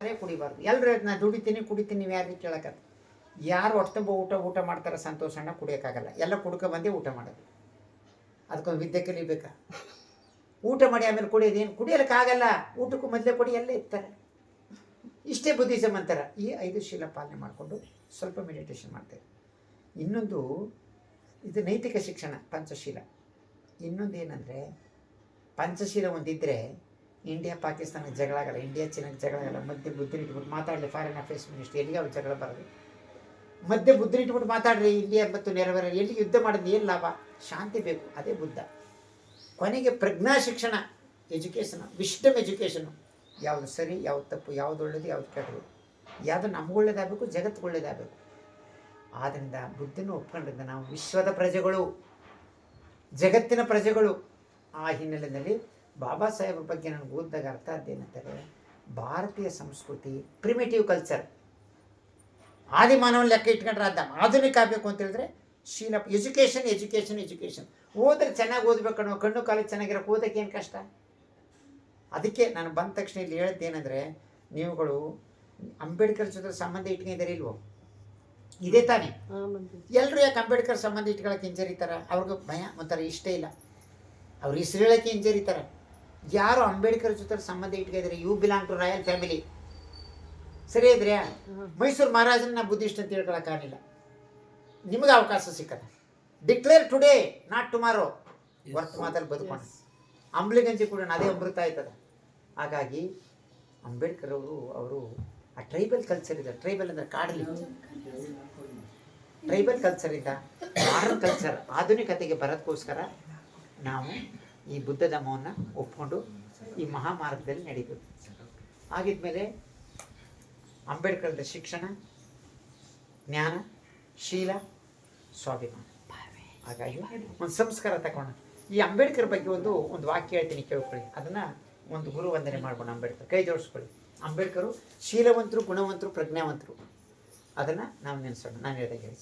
ಅದೇ ಕುಡಿಬಾರ್ದು. ಎಲ್ಲರೂ ನಾನು ದುಡಿತೀನಿ, ಕುಡಿತೀನಿ, ನೀವು ಯಾರಿಗೆ ಕೇಳಕತ್ತ? ಯಾರು ಹೊಟ್ಟೆ ಊಟ ಊಟ ಮಾಡ್ತಾರೆ ಸಂತೋಷಣ್ಣ ಕುಡಿಯೋಕ್ಕಾಗಲ್ಲ. ಎಲ್ಲ ಕುಡ್ಕೊ ಬಂದೇ ಊಟ ಮಾಡೋದು. ಅದಕ್ಕೊಂದು ವಿದ್ಯೆ ಕಲಿಬೇಕಾ? ಊಟ ಮಾಡಿ ಆಮೇಲೆ ಕುಡಿಯೋದು ಏನು? ಕುಡಿಯೋಕ್ಕಾಗಲ್ಲ ಊಟಕ್ಕೂ ಮೊದಲೇ ಕೊಡಿ ಎಲ್ಲ ಇರ್ತಾರೆ. ಇಷ್ಟೇ ಬುದ್ಧಿಸಮ್ ಅಂತಾರೆ. ಈ ಐದು ಶೀಲ ಪಾಲನೆ ಮಾಡಿಕೊಂಡು ಸ್ವಲ್ಪ ಮೆಡಿಟೇಷನ್ ಮಾಡ್ತೇವೆ. ಇನ್ನೊಂದು, ಇದು ನೈತಿಕ ಶಿಕ್ಷಣ, ಪಂಚಶೀಲ. ಇನ್ನೊಂದು ಏನಂದರೆ ಪಂಚಶೀಲ ಒಂದಿದ್ದರೆ ಇಂಡಿಯಾ ಪಾಕಿಸ್ತಾನ ಜಗಳ ಆಗಲ್ಲ ಇಂಡಿಯಾ ಚೀನಾಕ್ಕೆ ಜಗಳ ಆಗಲ್ಲ, ಮಧ್ಯೆ ಬುದ್ಧಿ ಇಟ್ಬಿಟ್ಟು ಮಾತಾಡಲಿ ಫಾರಿನ್ ಅಫೇರ್ಸ್ ಮಿನಿಸ್ಟರ್ ಎಲ್ಲಿಗೆ ಅವ್ರು ಜಗಳ ಬರಲಿ ಮಧ್ಯೆ ಬುದ್ಧಿ ಇಟ್ಬಿಟ್ಟು ಮಾತಾಡ್ರಿ ಇಂಡಿಯಾ ಮತ್ತು ನೆರವೇರ ಎಲ್ಲಿ ಯುದ್ಧ ಮಾಡಿದ್ರೆ, ಏನು ಲಾಭ? ಶಾಂತಿ ಬೇಕು, ಅದೇ ಬುದ್ಧ. ಕೊನೆಗೆ ಪ್ರಜ್ಞಾ ಶಿಕ್ಷಣ ಎಜುಕೇಷನ್ ವಿಸ್ಡಮ್ ಎಜುಕೇಷನು ಯಾವುದು ಸರಿ, ಯಾವ್ದು ತಪ್ಪು, ಯಾವ್ದು ಒಳ್ಳೇದು, ಯಾವ್ದು ಕೆಟ್ಟದು. ಯಾವುದು ನಮ್ಗೆ ಜಗತ್ತು ಒಳ್ಳೇದಾಗಬೇಕು. ಆದ್ದರಿಂದ ಬುದ್ಧನ ಒಪ್ಕೊಂಡಿದ್ದ ನಾವು ವಿಶ್ವದ ಪ್ರಜೆಗಳು, ಜಗತ್ತಿನ ಪ್ರಜೆಗಳು ಆ ಹಿನ್ನೆಲೆಯಲ್ಲಿ ಬಾಬಾ ಸಾಹೇಬ್ರ ಬಗ್ಗೆ ನನಗೆ ಓದಿದಾಗ ಅರ್ಥ ಆದ್ದೇನಂತಾರೆ ಭಾರತೀಯ ಸಂಸ್ಕೃತಿ ಪ್ರಿಮಿಟಿವ್ ಕಲ್ಚರ್ ಆದಿಮಾನವನ ಲೆಕ್ಕ ಇಟ್ಕೊಂಡ್ರೆ ಅದ ಆಧುನಿಕ ಆಗಬೇಕು ಅಂತ ಹೇಳಿದ್ರೆ ಶೀಲ ಎಜುಕೇಷನ್ ಎಜುಕೇಷನ್ ಎಜುಕೇಷನ್ ಓದ್ರೆ ಚೆನ್ನಾಗಿ ಓದ್ಬೇಕು ಅನ್ನೋ ಕಣ್ಣು ಕಾಲೇಜ್ ಚೆನ್ನಾಗಿರೋಕೆ ಓದಕ್ಕೆ ಏನು ಕಷ್ಟ? ಅದಕ್ಕೆ ನಾನು ಬಂದ ತಕ್ಷಣ ಇಲ್ಲಿ ಹೇಳಿದ್ದೇನೆಂದರೆ ನೀವುಗಳು ಅಂಬೇಡ್ಕರ್ ಜೊತೆ ಸಂಬಂಧ ಇಟ್ಕೊಂಡಿದ್ದಾರೆ ಇಲ್ವೋ? ಇದೇ ತಾನೇ. ಎಲ್ಲರೂ ಯಾಕೆ ಅಂಬೇಡ್ಕರ್ ಸಂಬಂಧ ಇಟ್ಕೊಳಕ್ಕೆ ಹಿಂಜರಿತಾರೆ? ಅವ್ರಿಗೆ ಭಯ ಒಂಥರ ಇಷ್ಟ ಇಲ್ಲ. ಅವ್ರು ಹೆಸರು ಹೇಳೋಕ್ಕೆ ಹಿಂಜರಿತಾರೆ. ಯಾರು ಅಂಬೇಡ್ಕರ್ ಜೊತೆ ಸಂಬಂಧ ಇಟ್ಕೊಂಡಿದ್ದಾರೆ? You belong to royal family ಸರಿ ಇದ್ರೆ ಮೈಸೂರು ಮಹಾರಾಜನ ಬುದ್ಧಿಸ್ಟ್ ಅಂತ ಹೇಳ್ಕೊಳಕ್ಕಾಗಲಿಲ್ಲ ನಿಮಗೆ ಅವಕಾಶ ಸಿಕ್ಕದ. ಡಿಕ್ಲೇರ್ ಟುಡೇ ನಾಟ್ ಟುಮಾರೋ ವರ್ತಮಾನದಲ್ಲಿ ಬದುಕೋಣ. ಅಂಬ್ಲಿಗಂಜಿ ಕೂಡ ಅದೇ ಅಮೃತ ಆಯ್ತದ. ಹಾಗಾಗಿ ಅಂಬೇಡ್ಕರ್ ಅವರು ಅವರು ಆ ಟ್ರೈಬಲ್ ಕಲ್ಚರ್ ಇದೆ. ಟ್ರೈಬಲ್ ಅಂದರೆ ಕಾಡಲಿ ಟ್ರೈಬಲ್ ಕಲ್ಚರಿಂದ ಮಾಡರ್ನ್ ಕಲ್ಚರ್ ಆಧುನಿಕತೆಗೆ ಬರೋದಕ್ಕೋಸ್ಕರ ನಾವು ಈ ಬುದ್ಧ ಧರ್ಮವನ್ನು ಒಪ್ಕೊಂಡು ಈ ಮಹಾಮಾರ್ಗದಲ್ಲಿ ನಡೀತದೆ ಆಗಿದ್ಮೇಲೆ ಅಂಬೇಡ್ಕರ್ದ ಶಿಕ್ಷಣ, ಜ್ಞಾನ, ಶೀಲ, ಸ್ವಾಭಿಮಾನ. ಹಾಗಾಗಿ ಒಂದು ಸಂಸ್ಕಾರ ತಗೋಣ. ಈ ಅಂಬೇಡ್ಕರ್ ಬಗ್ಗೆ ಒಂದು ಒಂದು ವಾಕ್ಯ ಹೇಳ್ತೀನಿ ಕೇಳ್ಕೊಳ್ಳಿ. ಅದನ್ನು ಒಂದು ಗುರು ವಂದನೆ ಮಾಡ್ಬೋಣ ಅಂಬೇಡ್ಕರ್ ಕೈ ಜೋಡಿಸ್ಕೊಳ್ಳಿ. ಅಂಬೇಡ್ಕರು ಶೀಲವಂತರು, ಗುಣವಂತರು, ಪ್ರಜ್ಞಾವಂತರು. ಅದನ್ನು ನಾವು ನೆನೆಸೋಣ. ನಾನು ಹೇಳಿದಾಗ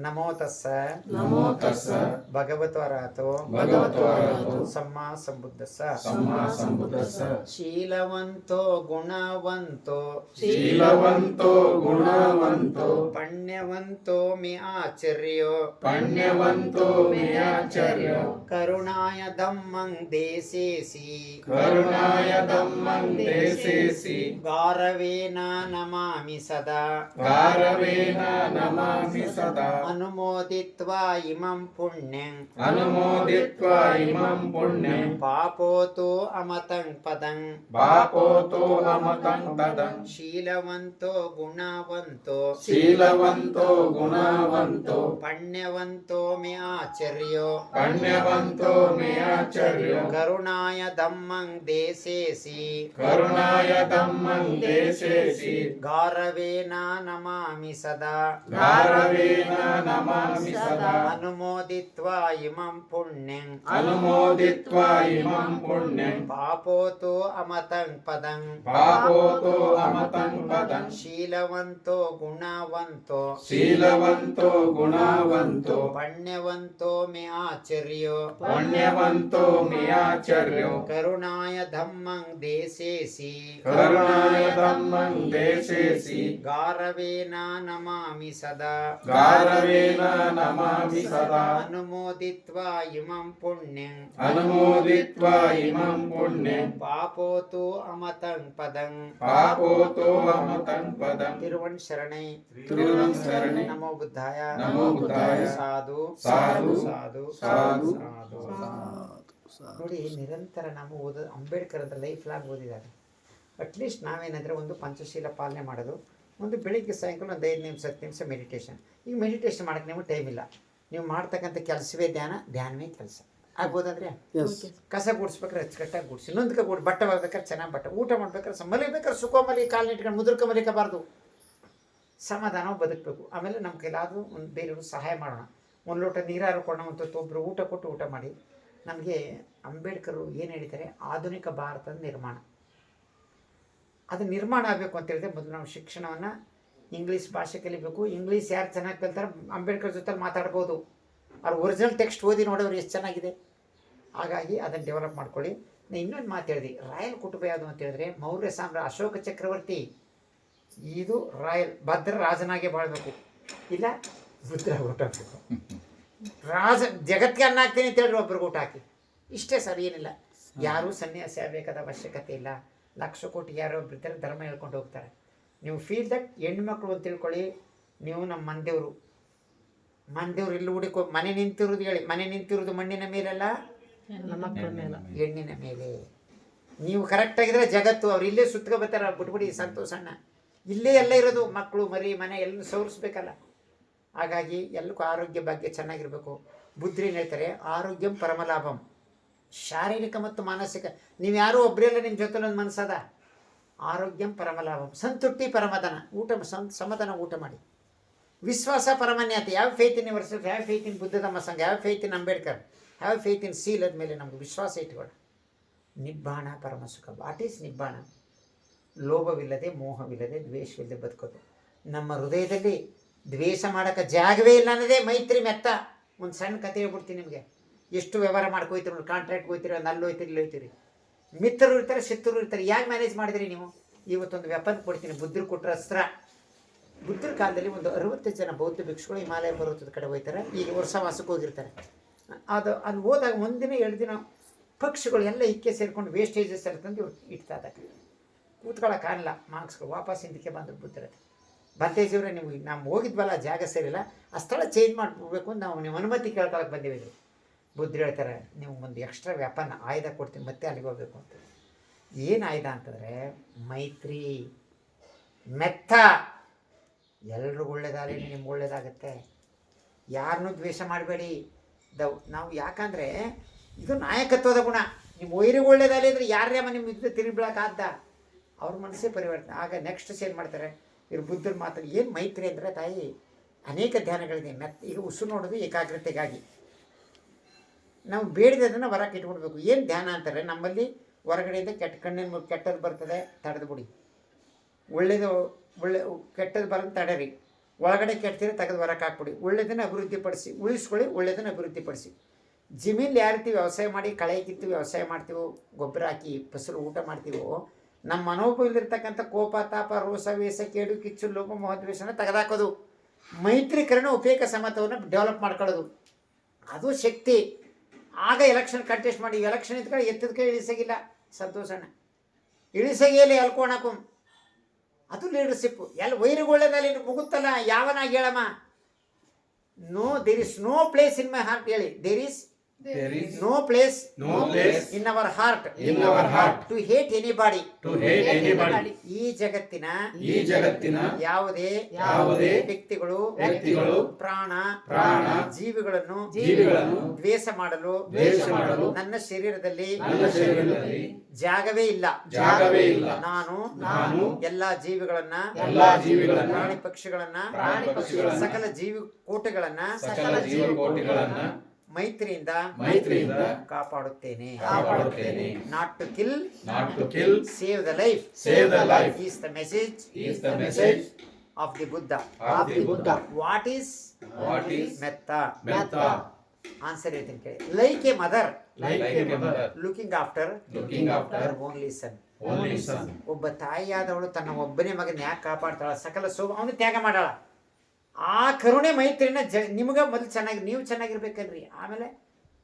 నమో తస్స. నమో తస్స. భగవత్వరాతో భగవత్వరాతో సమ్మా సంబుద్ధస్స. సమ్మా సంబుద్ధస్స. శీలవంతో గుణవంతో. శీలవంతో గుణవంతో. పణ్యవంతో మి ఆచర్యో. పణ్యవంతో మి ఆచర్యో. కరుణాయ దమ్మం దేశేసి. కరుణాయ దమ్మం దేశేసి. గారవేణ నమామి సదా. గారవేణ నమామి సదా. అనుమోదిత్వా ఇమం పుణ్యం. అనుమోదిత్వా ఇమం పుణ్యం. పాపోతో అమతం పదం. పాపోతో అమతం పదం. శీలవంతో గుణవంతో. శీలవంతో గుణవంతో. పుణ్యవంతో మే ఆచర్యో. పుణ్యవంతో మే ఆచర్యో. కరుణాయ దమ్మం దేశేసి. కరుణాయ దమ్మం దేశేసి. గారవేనా నమామి సదా. గారవేనా నమామి సదా అనుమోదిత్వా ఇమం పుణ్యం అనుమోదిత్వా ఇమం పుణ్యం పాపోతో అమతం పదం పాపోతో అమతం పదం శీలవంతో గుణవంతో శీలవంతో గుణవంతో పుణ్యవంతో మే ఆచర్యో పుణ్యవంతో మే ఆచర్యో కరుణాయ ధమ్మం దేశేసి కరుణాయ ధమ్మం దేశేసి గారవేనా నమామి సదా గార ನಮಾಮಿ ಸದಾ ಅನುಮೋದಿತ್ವಾ ಇಮಂ ಪುಣ್ಯಂ ಅನುಮೋದಿತ್ವಾ ಇಮಂ ಪುಣ್ಯಂ ಪಾಪೋತು ಅಮತಂ ಪದಂ ಪಾಪೋತೋ ಅಮತಂ ಪದಂ ತಿರುವಣ್ ಶರಣೈ ತಿರುವಂ ಶರಣೈ. ನಮೋ ಬುದ್ಧಾಯ ನಮೋ ಬುದ್ಧಾಯ. ಸಾಧು ಸಾಧು. ಸಾಧು ಸಾಧು. ಸಾಧು ನೋಡಿ ನಿರಂತರ ನಾವು ಓದೋದು ಅಂಬೇಡ್ಕರ್ ಅಂತ ಲೈಫ್ ಲಾಂಗ್ ಓದಿದ್ದಾರೆ ಅಟ್ಲೀಸ್ಟ್ ನಾವೇನಂದ್ರೆ ಒಂದು ಪಂಚಶೀಲ ಪಾಲನೆ ಮಾಡೋದು. ಒಂದು ಬೆಳಿಗ್ಗೆ ಸಾಯಂಕಾಲ ಒಂದು ಐದು ನಿಮಿಷ ಹತ್ತು ನಿಮಿಷ ಮೆಡಿಟೇಷನ್ ಈಗ ಮೆಡಿಟೇಷನ್ ಮಾಡೋಕ್ಕೆ ನಿಮಗೆ ಟೈಮ್ ಇಲ್ಲ. ನೀವು ಮಾಡ್ತಕ್ಕಂಥ ಕೆಲಸವೇ ಧ್ಯಾನ ಧ್ಯಾನವೇ ಕೆಲಸ. ಆಗ್ಬೋದಾದ್ರೆ? ಕಸ ಗುಡಿಸ್ಬೇಕಾದ್ರೆ ಅಚ್ಚುಕಟ್ಟಾಗಿ ಗುಡಿಸಿ. ನೊಂದ್ಕ ಗುಡ್ ಬಟ್ಟೆ ಬರ್ಬೇಕಾದ್ರೆ ಚೆನ್ನಾಗಿ ಬಟ್ಟೆ. ಊಟ ಮಾಡ್ಬೇಕಾದ್ರೆ ಮಲಿಬೇಕಾದ್ರೆ ಸುಖ ಮಲಿ ಕಾಲು ಇಟ್ಕೊಂಡು ಮುದುರ್ಕ ಮಲಿಕಬಾರ್ದು ಸಮಾಧಾನ ಬದುಕಬೇಕು. ಆಮೇಲೆ ನಮ್ಮ ಕೈಲಾದರೂ ಒಂದು ಬೇರೆಯವರು ಸಹಾಯ ಮಾಡೋಣ. ಒಂದು ಲೋಟ ನೀರಾರು ಕೊಡೋಣ ಅಂತ ಒಬ್ಬರು ಊಟ ಕೊಟ್ಟು ಊಟ ಮಾಡಿ. ನಮಗೆ ಅಂಬೇಡ್ಕರು ಏನು ಹೇಳ್ತಾರೆ ಆಧುನಿಕ ಭಾರತದ ನಿರ್ಮಾಣ. ಅದು ನಿರ್ಮಾಣ ಆಗಬೇಕು ಅಂತ ಹೇಳಿದ್ರೆ ಮೊದಲು ನಾವು ಶಿಕ್ಷಣವನ್ನು ಇಂಗ್ಲೀಷ್ ಭಾಷೆ ಕಲಿಬೇಕು. ಇಂಗ್ಲೀಷ್ ಯಾರು ಚೆನ್ನಾಗಿ ಕಲ್ತಾರೆ ಅಂಬೇಡ್ಕರ್ ಜೊತೆ ಮಾತಾಡ್ಬೋದು. ಅವ್ರ ಒರಿಜಿನಲ್ ಟೆಕ್ಸ್ಟ್ ಓದಿ ನೋಡೋರು ಎಷ್ಟು ಚೆನ್ನಾಗಿದೆ. ಹಾಗಾಗಿ ಅದನ್ನು ಡೆವಲಪ್ ಮಾಡ್ಕೊಳ್ಳಿ. ನಾನು ಇನ್ನೊಂದು ಮಾತು ಹೇಳಿದೆ. ರಾಯಲ್ ಕುಟುಂಬ ಯಾವುದು ಅಂತ ಹೇಳಿದ್ರೆ ಮೌರ್ಯ ಸಾಮ್ರಾಜ್ಯ ಅಶೋಕ ಚಕ್ರವರ್ತಿ. ಇದು ರಾಯಲ್ ಭದ್ರ ರಾಜನಾಗೆ ಬಾಳ್ಬೇಕು. ಇಲ್ಲ ಬುದ್ಧ ಊಟ ಹಾಕಬೇಕು. ರಾಜ ಜಗತ್ತಿಗೆ ಅನ್ನ ಹಾಕ್ತೀನಿ ಅಂತ ಹೇಳಿದ್ರೆ ಒಬ್ರಿಗೆ ಊಟ ಹಾಕಿ. ಇಷ್ಟೇ ಸರ್, ಏನಿಲ್ಲ. ಯಾರೂ ಸನ್ಯಾಸಿ ಆಗಬೇಕಾದ ಅವಶ್ಯಕತೆ ಇಲ್ಲ. ಲಕ್ಷ ಕೋಟಿ ಯಾರೋ ಒಬ್ರು ಧರ್ಮ ಹೇಳ್ಕೊಂಡು ಹೋಗ್ತಾರೆ. ನೀವು ಫೀಲ್ ದಟ್ ಹೆಣ್ಮಕ್ಳು ಅಂತ ತಿಳ್ಕೊಳ್ಳಿ ನೀವು ನಮ್ಮ ಮಂದೇವರು ಮಂದೇವ್ರು ಇಲ್ಲಿ ಹುಡುಕೋ ಮನೆ ನಿಂತಿರೋದು ಹೇಳಿ ಮನೆ ನಿಂತಿರೋದು ಮಣ್ಣಿನ ಮೇಲಲ್ಲ? ಹೆಣ್ಣಿನ ಮೇಲೆ. ನೀವು ಕರೆಕ್ಟ್ ಆಗಿದ್ರೆ ಜಗತ್ತು ಅವ್ರು ಇಲ್ಲೇ ಸುತ್ಕೊ ಬರ್ತಾರೆ ಬಿಟ್ಬಿಡಿ ಸಂತೋಷಣ್ಣ ಇಲ್ಲೇ ಎಲ್ಲ ಇರೋದು ಮಕ್ಕಳು ಮರಿ ಮನೆ ಎಲ್ಲ ಸವರಿಸ್ಬೇಕಲ್ಲ. ಹಾಗಾಗಿ ಎಲ್ಲಕ್ಕೂ ಆರೋಗ್ಯ ಬಗ್ಗೆ ಚೆನ್ನಾಗಿರಬೇಕು. ಏನು ಹೇಳ್ತಾರೆ ಆರೋಗ್ಯಂ ಪರಮಲಾಭಂ. ಶಾರೀರಿಕ ಮತ್ತು ಮಾನಸಿಕ. ನೀವು ಯಾರೂ ಒಬ್ಬರಿಲ್ಲ ನಿಮ್ಮ ಜೊತೆ ಒಂದು ಮನಸ್ಸದ ಆರೋಗ್ಯಂ ಪರಮಲಾಭಂ. ಸಂತೃಪ್ತಿ ಪರಮದನ ಊಟ ಸಮಧನ ಸಮದನ ಊಟ ಮಾಡಿ. ವಿಶ್ವಾಸ ಪರಮನ್ಯತೆ. ಯಾವ ಫೇತ್ ಇನ್ ವರ್ಸಸ್ ಯಾವ ಫೇತ್ ಇನ್ ಬುದ್ಧ ಧಮ್ಮ ಸಂಘ, ಯಾವ ಫೇತ್ ಇನ್ ಅಂಬೇಡ್ಕರ್, ಯಾವ ಫೇತ್ ಇನ್ ಸೀಲದ ಮೇಲೆ ನಮ್ಗೆ ವಿಶ್ವಾಸ ಇಟ್ಕೊಳ್ಳ ನಿಬ್ಬಾಣ, ಪರಮ ಸುಖ. What is ನಿಬ್ಬಾಣ? ಲೋಭವಿಲ್ಲದೆ, ಮೋಹವಿಲ್ಲದೆ, ದ್ವೇಷವಿಲ್ಲದೆ ಬದುಕೋದು. ನಮ್ಮ ಹೃದಯದಲ್ಲಿ ದ್ವೇಷ ಮಾಡೋಕ್ಕೆ ಜಾಗವೇ ಇಲ್ಲ ಅನ್ನೋದೇ ಮೈತ್ರಿ ಮೆತ್ತ. ಒಂದು ಸಣ್ಣ ಕತೆ ಹೇಳ್ಬಿಡ್ತೀನಿ ನಿಮಗೆ. ಎಷ್ಟು ವ್ಯವಹಾರ ಮಾಡ್ಕೋಯ್ತೀರಿ ನೋಡಿ ಕಾಂಟ್ರಾಕ್ಟ್ ಹೋಯ್ತೀರಿ ಒಂದು ಅಲ್ಲಿ ಹೋಯ್ತೀರಿ, ಇಲ್ಲಿ ಹೋಯ್ತೀರಿ. ಮಿತ್ರರು ಇರ್ತಾರೆ ಶತ್ರು ಇರ್ತಾರೆ, ಯಾಕೆ ಮ್ಯಾನೇಜ್ ಮಾಡಿದ್ರಿ ನೀವು? ಇವತ್ತೊಂದು ವೆಪನ್ ಕೊಡ್ತೀನಿ, ಬುದ್ಧರು ಕೊಟ್ಟರೆ ಅಸ್ತ್ರ. ಬುದ್ಧರ ಕಾಲದಲ್ಲಿ ಒಂದು ಅರವತ್ತು ಜನ ಬೌದ್ಧ ಭಿಕ್ಷುಗಳು ಹಿಮಾಲಯ ಪರ್ವತದ ಕಡೆ ಹೋಗ್ತಾರೆ ಈಗ ವರ್ಷ ವಾಸಕ್ಕೆ ಹೋಗಿರ್ತಾರೆ. ಅದು, ಅಲ್ಲಿ ಹೋದಾಗ ಒಂದಿನ, ಎರಡು ದಿನ ಪಕ್ಷಿಗಳು ಎಲ್ಲ ಇಕ್ಕೆ ಸೇರಿಕೊಂಡು ವೇಸ್ಟೇಜಸ್ ಎಲ್ಲ ತಂದು ಇಡ್ತಾ ಇದ್ದಾರೆ. ಕೂತ್ಕೊಳ್ಳೋಕ್ಕಾಗಲ್ಲ ಮಾರ್ಕ್ಸ್ಗಳು ವಾಪಸ್ ಹಿಂದಕ್ಕೆ ಬಂದು ಬುದ್ಧರ ಬಂತೇಜಿಯವ್ರೆ ನಿಮಗೆ ನಾವು ಹೋಗಿದ್ವಲ್ಲ, ಜಾಗ ಸೇರಿಲ್ಲ, ಆ ಸ್ಥಳ ಚೇಂಜ್ ಮಾಡಿಬಿಡ್ಬೇಕು ನಾವು ನೀವು ಅನುಮತಿ ಕೇಳ್ಕೊಳಕ್ಕೆ ಬಂದಿದ್ದೀವಿ. ಬುದ್ಧರು ಹೇಳ್ತಾರೆ, ನೀವು ಒಂದು ಎಕ್ಸ್ಟ್ರಾ ವ್ಯಾಪನ ಆಯುಧ ಕೊಡ್ತೀನಿ, ಮತ್ತೆ ಅಲ್ಲಿಗೆ ಹೋಗಬೇಕು ಅಂತ. ಏನು ಆಯುಧ ಅಂತಂದರೆ, ಮೈತ್ರಿ, ಮೆತ್ತ. ಎಲ್ರಿಗೂ ಒಳ್ಳೇದಾಗಲಿ, ನಿಮ್ಗೆ ಒಳ್ಳೇದಾಗತ್ತೆ. ಯಾರನ್ನೂ ದ್ವೇಷ ಮಾಡಬೇಡಿ. ದವ್ ನಾವು ಯಾಕಂದರೆ, ಇದು ನಾಯಕತ್ವದ ಗುಣ. ನಿಮ್ಮ ವೈರಿಗೆ ಒಳ್ಳೇದಾಗಲಿ ಅಂದರೆ ಯಾರ್ಯಾಮ ನಿಮ್ಮ ಯುದ್ಧ ತಿರುಗಿಬಿಡೋಕ್ಕಾದ್ದ ಅವ್ರ ಮನಸ್ಸೇ ಪರಿವರ್ತನೆ. ಆಗ ನೆಕ್ಸ್ಟ್ ಏನು ಮಾಡ್ತಾರೆ? ಇವ್ರು ಬುದ್ಧರ ಮಾತ್ರ ಏನು ಮೈತ್ರಿ ಅಂದರೆ ತಾಯಿ, ಅನೇಕ ಧ್ಯಾನಗಳಿದೆ. ಮೆತ್ತ, ಈಗ ಉಸು ನೋಡೋದು ಏಕಾಗ್ರತೆಗಾಗಿ. ನಾವು ಬೇಡಿದದನ್ನು ಹೊರಕ್ಕೆ ಇಟ್ಬಿಡ್ಬೇಕು ಏನು ಧ್ಯಾನ ಅಂತಾರೆ? ನಮ್ಮಲ್ಲಿ ಹೊರಗಡೆಯಿಂದ ಕೆಟ್ಟ ಕಣ್ಣಿನ ಕೆಟ್ಟದ್ದು ಬರ್ತದೆ, ತಡೆದು ಬಿಡಿ. ಒಳ್ಳೇದು, ಒಳ್ಳೆ ಕೆಟ್ಟದ್ದು ಬರೋದು ತಡೆರಿ. ಒಳಗಡೆ ಕೆಟ್ಟದಿರೋ ತೆಗೆದು ಹೊರಕ್ಕೆ ಹಾಕ್ಬಿಡಿ. ಒಳ್ಳೆಯದನ್ನು ಅಭಿವೃದ್ಧಿಪಡಿಸಿ, ಉಳಿಸ್ಕೊಳ್ಳಿ ಒಳ್ಳೆಯದನ್ನು ಅಭಿವೃದ್ಧಿಪಡಿಸಿ. ಜಮೀನು ಯಾವ ರೀತಿ ವ್ಯವಸಾಯ ಮಾಡಿ, ಕಳೆ ಕಿತ್ತು ವ್ಯವಸಾಯ ಮಾಡ್ತೀವೋ, ಗೊಬ್ಬರ ಹಾಕಿ, ಫಸಲು ಊಟ ಮಾಡ್ತೀವೋ ನಮ್ಮ ಮನೋಭವದಲ್ಲಿರ್ತಕ್ಕಂಥ ಕೋಪ, ತಾಪ ರೋಸ ವೇಷ, ಕೇಡು, ಕಿಚ್ಚು, ಲೋಪ ಮಹದ್ವೇಷನ ತೆಗೆದಾಕೋದು. ಮೈತ್ರಿಕರಣ ಉಪೇಕ ಸಮತವನ್ನು ಡೆವಲಪ್ ಮಾಡ್ಕೊಳ್ಳೋದು. ಅದು ಶಕ್ತಿ. ಆಗ ಎಲೆಕ್ಷನ್ ಕಂಟೆಸ್ಟ್ ಮಾಡಿ ಎಲೆಕ್ಷನ್ ಇದ್ಕೊಂಡು ಕೈ ಇಳಿಸಗಿಲ್ಲ. ಸಂತೋಷಣ್ಣ ಇಳಿಸಗಿಯಲ್ಲಿ ಅಲ್ಕೋಣಕು. ಅದು ಲೀಡರ್ಶಿಪ್ ಎಲ್ಲ ವೈರಿಗೊಳ್ಳೆದಲ್ಲಿ ಮುಗುತ್ತಲ್ಲ, ಯಾವನಾಗಿ ಹೇಳಮ್ಮ? No there is no place in my heart ಹೇಳಿ. There is There is no place, no place in our heart, in our heart to hate anybody. to hate anybody. ಈ ಜಗತ್ತಿನ ಈ ಜಗತ್ತಿನ ಯಾವುದೇ ಯಾವುದೇ ವ್ಯಕ್ತಿಗಳು ವ್ಯಕ್ತಿಗಳು ಪ್ರಾಣ ಪ್ರಾಣ ಜೀವಿಗಳನ್ನು ಜೀವಿಗಳನ್ನು ದ್ವೇಷ ಮಾಡಲು ದ್ವೇಷ ಮಾಡಲು ನನ್ನ ಶರೀರದಲ್ಲಿ ನನ್ನ ಶರೀರದಲ್ಲಿ ಜಾಗವೇ ಇಲ್ಲ ಜಾಗವೇ ಇಲ್ಲ. ನಾನು ನಾನು ಎಲ್ಲಾ ಜೀವಿಗಳನ್ನ ಎಲ್ಲಾ ಜೀವಿಗಳನ್ನ ಪ್ರಾಣಿ ಪಕ್ಷಿಗಳನ್ನ ಪ್ರಾಣಿ ಪಕ್ಷಿಗಳನ್ನ ಸಕಲ ಜೀವಿ ಕೋಟೆಗಳನ್ನ ಸಕಲ ಜೀವಕೋಟಿಗಳನ್ನ ಮೈತ್ರಿಯಿಂದ ಮೈತ್ರಿಯಿಂದ ಕಾಪಾಡುತ್ತೇನೆ. ಕಾಪಾಡುತ್ತೇನೆ. Not to kill not to kill save the life save the life is the message is the message of the Buddha of the Buddha what is what is metta metta answer ಹೇಳ್ತೀನಿ ಕೇಳಿ like a mother like a mother looking after looking after only son only son ಒಬ್ಬ ತಾಯಿಯಾದವಳು ತನ್ನ ಒಬ್ಬನೇ ಮಗನ ಯಾಕೆ ಕಾಪಾಡ್ತಾಳ? ಸಕಲ ಸೋಮ ಅವನು ತ್ಯಾಗ ಮಾಡಾಳ. ಆ ಕರುಣೆ ಮೈತ್ರಿನ ಜ ನಿಮ್ಗೆ ಮೊದಲು ಚೆನ್ನಾಗಿ ನೀವು ಚೆನ್ನಾಗಿರ್ಬೇಕಲ್ರಿ. ಆಮೇಲೆ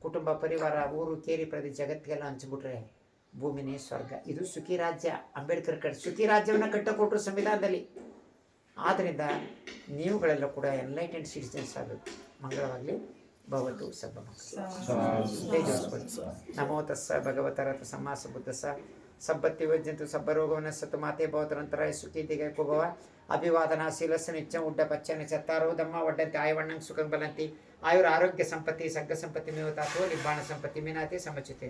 ಕುಟುಂಬ ಪರಿವಾರ ಊರು ಕೇರಿ ಪ್ರತಿ ಜಗತ್ತಿಗೆಲ್ಲ ಹಂಚ್ಬಿಟ್ರೆ ಭೂಮಿನೇ ಸ್ವರ್ಗ. ಇದು ಸುಖಿ ರಾಜ್ಯ. ಅಂಬೇಡ್ಕರ್ ಕಟ್ ಸುಖಿ ರಾಜ್ಯವನ್ನು ಕಟ್ಟಕೊಟ್ರು ಸಂವಿಧಾನದಲ್ಲಿ. ಆದ್ದರಿಂದ ನೀವುಗಳೆಲ್ಲ ಕೂಡ ಎನ್ಲೈಟೆಂಡ್ ಸಿಟಿಸನ್ಸ್ ಆಗಬೇಕು. ಮಂಗಳವಾಗಲಿ. ಭವತು ಸಬ್ಬ ನಮೋ ತಸ್ಸ ಭಗವತರ ಸಮಾಸ ಬುದ್ಧಸ సంపత్తి విద్యంతు సబ్బరోగమున సతుమాతే భవతరంతరాయ సుఖీతి గైపుభవ అభివాదన శీలస్సు నిత్యం ఉడ్డ పచ్చని చెత్తారో దమ్మ వడ్డంతి ఆయవణం సుఖం బలంతి ఆయుర ఆరోగ్య సంపత్తి సగ్గ సంపత్తి మేవతాతో నిబ్బాణ సంపత్తి మీనాతే సమచితే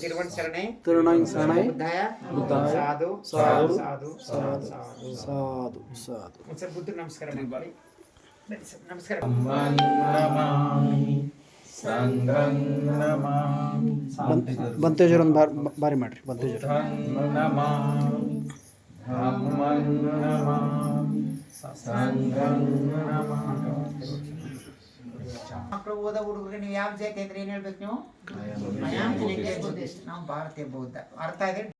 తిరువన్ శరణే తిరునాయి శరణే బుద్ధాయ సాధు సాధు సాధు సాధు సాధు సాధు సాధు బుద్ధుడు నమస్కారం నమస్కారం ಬಂತೇಜರೊಂದು ಬಾರಿ ಬಾರಿ ಮಾಡ್ರಿ ಬಂತೇಜರ ಮಕ್ಕಳು ಓದೋ ಹುಡುಗರಿಗೆ ನೀವು ಯಾವ ಜಾತಿ ಅಂದ್ರೆ ಏನು ಹೇಳ್ಬೇಕು ನೀವು. ನಾವು ಭಾರತೀಯ ಬೌದ್ಧ. ಅರ್ಥ ಇದೆ